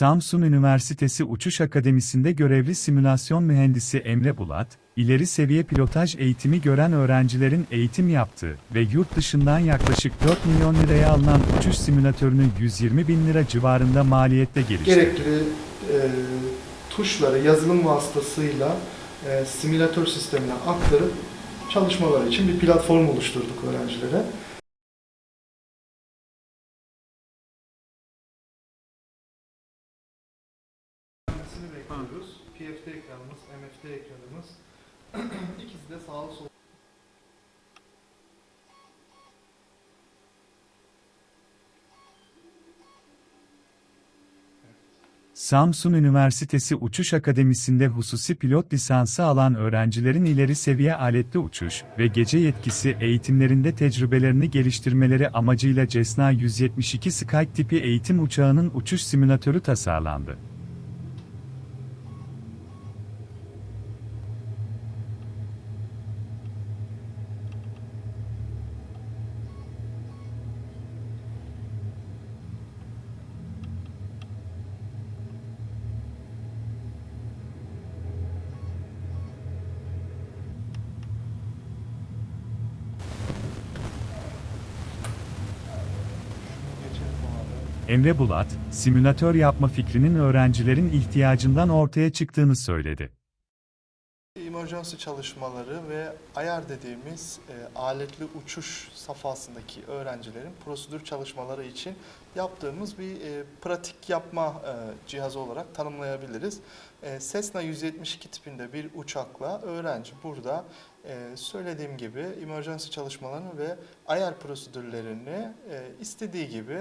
Samsun Üniversitesi Uçuş Akademisi'nde görevli simülasyon mühendisi Emre Bulat, ileri seviye pilotaj eğitimi gören öğrencilerin eğitim yaptığı ve yurt dışından yaklaşık 4 milyon liraya alınan uçuş simülatörünü 120 bin lira civarında maliyette geliştirdi. gerekli e, tuşları yazılım vasıtasıyla e, simülatör sistemine aktarıp çalışmalar için bir platform oluşturduk öğrencilere. Bekliyoruz. PFT ekranımız, MFT ekranımız. İkisi de sağlı sol. Samsun Üniversitesi Uçuş Akademisi'nde hususi pilot lisansı alan öğrencilerin ileri seviye aletli uçuş ve gece yetkisi eğitimlerinde tecrübelerini geliştirmeleri amacıyla Cessna 172 Skype tipi eğitim uçağının uçuş simülatörü tasarlandı. Emre Bulat, simülatör yapma fikrinin öğrencilerin ihtiyacından ortaya çıktığını söyledi. Emergency çalışmaları ve ayar dediğimiz e, aletli uçuş safhasındaki öğrencilerin prosedür çalışmaları için yaptığımız bir e, pratik yapma e, cihazı olarak tanımlayabiliriz. E, Cessna 172 tipinde bir uçakla öğrenci burada e, söylediğim gibi emergency çalışmalarını ve ayar prosedürlerini e, istediği gibi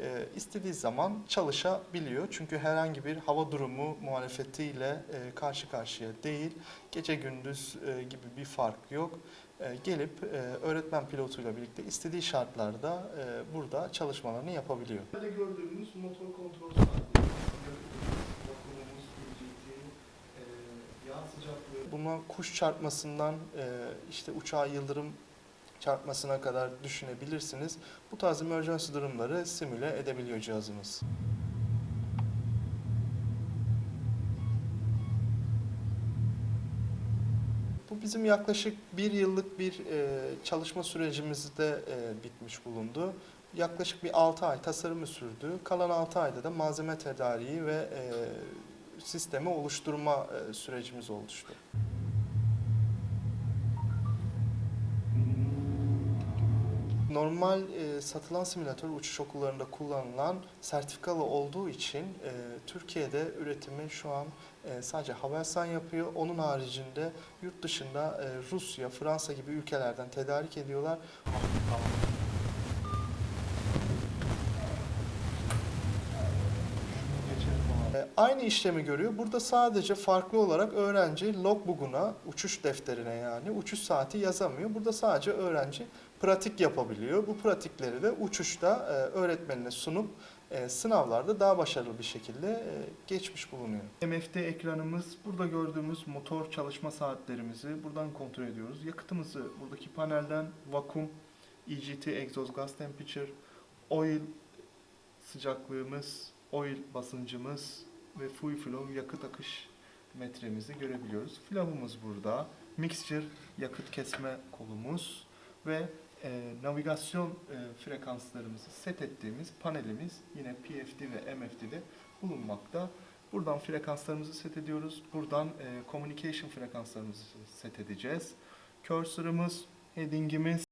e, istediği zaman çalışabiliyor. Çünkü herhangi bir hava durumu muhalefetiyle e, karşı karşıya değil. Gece gündüz e, gibi bir fark yok. E, gelip e, öğretmen pilotuyla birlikte istediği şartlarda e, burada çalışmalarını yapabiliyor. Burada gördüğümüz motor kontrol saati. Buna kuş çarpmasından e, işte uçağa yıldırım çarpmasına kadar düşünebilirsiniz. Bu tarz emergency durumları simüle edebiliyor cihazımız. Bu bizim yaklaşık bir yıllık bir e, çalışma sürecimizde e, bitmiş bulundu. Yaklaşık bir 6 ay tasarımı sürdü. Kalan 6 ayda da malzeme tedariği ve e, sistemi oluşturma e, sürecimiz oluştu. Normal e, satılan simülatör uçuş okullarında kullanılan sertifikalı olduğu için e, Türkiye'de üretimi şu an e, sadece Havelsan yapıyor. Onun haricinde yurt dışında e, Rusya, Fransa gibi ülkelerden tedarik ediyorlar. E, Aynı işlemi görüyor. Burada sadece farklı olarak öğrenci logbook'una, uçuş defterine yani uçuş saati yazamıyor. Burada sadece öğrenci pratik yapabiliyor. Bu pratikleri de uçuşta e, öğretmenine sunup e, sınavlarda daha başarılı bir şekilde e, geçmiş bulunuyor. MFT ekranımız, burada gördüğümüz motor çalışma saatlerimizi buradan kontrol ediyoruz. Yakıtımızı buradaki panelden vakum, EGT, exhaust gas temperature, oil sıcaklığımız, oil basıncımız ve fuel flow yakıt akış metremizi görebiliyoruz. Flow'umuz burada. Mixture yakıt kesme kolumuz ve e, navigasyon e, frekanslarımızı set ettiğimiz panelimiz yine PFD ve MFD'de bulunmakta. Buradan frekanslarımızı set ediyoruz. Buradan e, communication frekanslarımızı set edeceğiz. Cursor'ımız, heading'imiz,